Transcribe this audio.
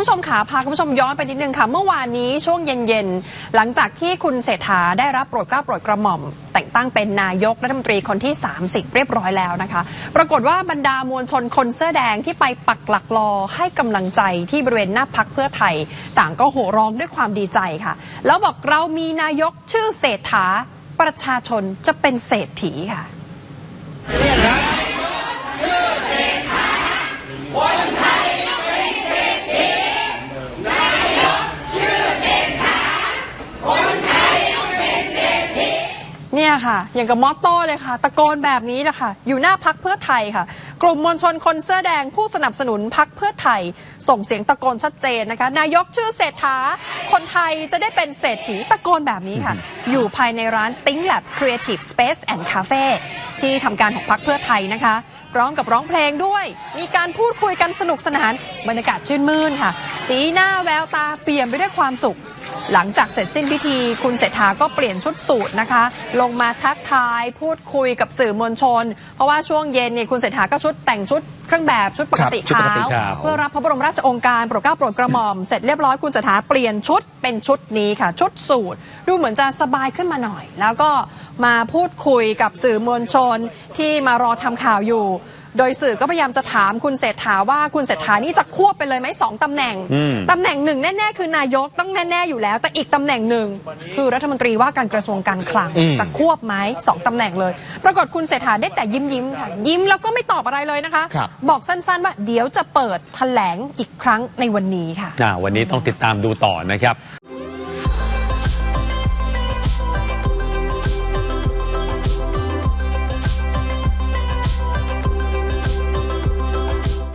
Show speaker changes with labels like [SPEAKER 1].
[SPEAKER 1] คุณผู้ชมขาพาคุณผู้ชมย้อนไปนิดนึงค่ะ เมื่อวานนี้ช่วงเย็นๆ หลังจากที่คุณเศรษฐาได้รับโปรดเกล้าโปรดกระหม่อม แต่งตั้งเป็นนายกรัฐมนตรีคนที่ 30 เรียบร้อยแล้วนะคะ ปรากฏว่าบรรดามวลชนคนเสื้อแดงที่ไปปักหลักรอให้กำลังใจที่บริเวณหน้าพักเพื่อไทย ต่างก็โห่ร้องด้วยความดีใจค่ะ แล้วบอกเรามีนายกชื่อเศรษฐาประชาชนจะเป็นเศรษฐีค่ะ ค่ะ อย่างกับมอตโต้เลยค่ะ ตะโกนแบบนี้นะคะ อยู่หน้าพักเพื่อไทยค่ะ กลุ่มมวลชนคนเสื้อแดงผู้สนับสนุนพักเพื่อไทย ส่งเสียงตะโกนชัดเจนนะคะ นายกชื่อเศรษฐา คนไทยจะได้เป็นเศรษฐีตะโกนแบบนี้ค่ะ อยู่ภายในร้าน Think Lab Creative Space and Cafe ที่ทำการของพักเพื่อไทยนะคะพร้อมกับร้องเพลงด้วย มีการพูดคุยกันสนุกสนาน บรรยากาศชื่นมื่นค่ะ สีหน้าแววตาเปลี่ยนไปด้วยความสุข หลังจากเสร็จสิ้นพิธี คุณเศรษฐาก็เปลี่ยนชุดสูทนะคะ ลงมาทักทายพูดคุยกับสื่อมวลชน เพราะว่าช่วงเย็นเนี่ยคุณเศรษฐาก็ชุดแต่งชุดเครื่องแบบชุดปกติ
[SPEAKER 2] ครับชุดป
[SPEAKER 1] ขาก
[SPEAKER 2] ติ
[SPEAKER 1] ว
[SPEAKER 2] ขาว
[SPEAKER 1] เพื่อรับพระบรมราชโองการโปรดเกล้าโปรดกระหม่อมเสร็จเรียบร้อยคุณเศรษฐาเปลี่ยนชุดเป็นชุดนี้ค่ะ ชุดสูทดูเหมือนจะสบายขึ้นมาหน่อย แล้วก็มาพูดคุยกับสื่อมวลชนที่มารอทำข่าวอยู่ โดยสื่อก็พยายามจะถามคุณเศรษฐาว่าคุณเศรษฐานี่จะควบไปเลยไหมสองตำแหน่ง
[SPEAKER 2] อืม
[SPEAKER 1] ตำแหน่งหนึ่งแน่ๆคือนายกต้องแน่ๆอยู่แล้ว แต่อีกตำแหน่งหนึ่งคือรัฐมนตรีว่าการกระทรวงการคลัง
[SPEAKER 2] อืม
[SPEAKER 1] จะควบไหมสองตำแหน่งเลย ปรากฏคุณเศรษฐาได้แต่ยิ้มยิ้มๆค่ะยิ้มแล้วก็ไม่ตอบอะไรเลยนะคะ
[SPEAKER 2] ครับ
[SPEAKER 1] บอกสั้นๆว่าเดี๋ยวจะเปิดแถลงอีกครั้งในวันนี้ค่ะ
[SPEAKER 2] อ่าวันนี้ต้องติดตามดูต่อนะครับ